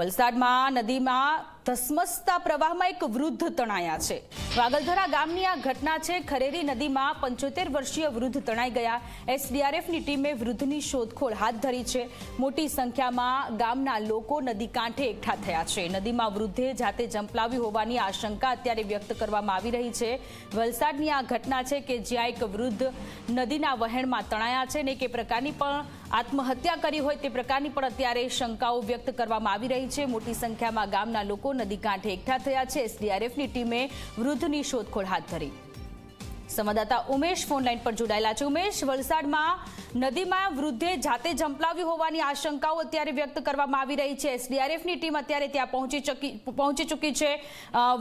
વલસાડમાં નદીમાં ધસમસતા પ્રવાહમાં એક વૃદ્ધ તણાયા છે. વાગલધરા ગામની આ ઘટના છે. ખરેરી નદીમાં પંચોતેર વર્ષીય વૃદ્ધ તણાઈ ગયા. એસડીઆરએફની ટીમે વૃદ્ધની શોધખોળ હાથ ધરી છે. મોટી સંખ્યામાં ગામના લોકો નદી કાંઠે એકઠા થયા છે. નદીમાં વૃદ્ધે જાતે જંપલાવી હોવાની આશંકા અત્યારે વ્યક્ત કરવામાં આવી રહી છે. વલસાડની આ ઘટના છે કે જ્યાં એક વૃદ્ધ નદીના વહેણમાં તણાયા છે ને કે પ્રકારની પણ આત્મહત્યા કરી હોય તે પ્રકારની પણ અત્યારે શંકાઓ વ્યક્ત કરવામાં આવી રહી છે. મોટી સંખ્યામાં ગામના લોકો નદી કાંઠે એકઠા થયા છે. એસડીઆરએફની ટીમે વૃદ્ધની શોધખોળ હાથ ધરી. સંવાદદાતા ઉમેશ ફોનલાઈન પર જોડાયેલા છે. ઉમેશ, વલસાડમાં નદીમાં વૃદ્ધે જાતે જંપલાવી હોવાની આશંકાઓ અત્યારે વ્યક્ત કરવામાં આવી રહી છે. એસડીઆરએફની ટીમ અત્યારે ત્યાં પહોંચી ચૂકી પહોંચી ચૂકી છે.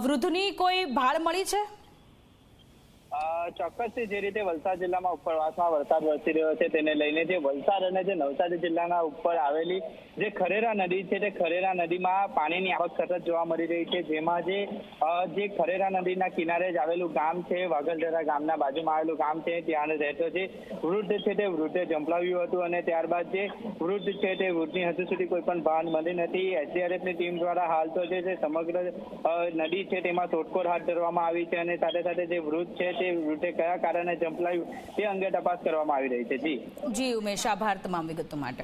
વૃદ્ધની કોઈ ભાળ મળી છે? અ, ચોક્કસથી જે રીતે વલસાડ જિલ્લામાં ઉપરવાસમાં વરસાદ વરસી રહ્યો છે તેને લઈને જે વલસાડ અને જે નવસારી જિલ્લાના ઉપર આવેલી જે ખરેરા નદી છે તે ખરેરા નદીમાં પાણીની આવક સતત જોવા મળી રહી છે જેમાં જે જે ખરેરા નદીના કિનારે જ આવેલું ગામ છે વાગલધરા ગામના બાજુમાં આવેલું ગામ છે ત્યાં રહેતો છે વૃદ્ધ છે તે વૃદ્ધે જંપલાવ્યું હતું અને ત્યારબાદ જે વૃદ્ધ છે તે વૃદ્ધની હજુ સુધી કોઈ પણ ભાન મળી નથી. એસડીઆરએફની ટીમ દ્વારા હાલ તો જે સમગ્ર નદી છે તેમાં શોધખોળ હાથ ધરવામાં આવી છે અને સાથે સાથે જે વૃદ્ધ છે તે વૃદ્ધે કયા કારણે જંપલાવ્યું તે અંગે તપાસ કરવામાં આવી રહી છે. જી. જી, ઉમેશ, આભાર તમામ વિગતો માટે.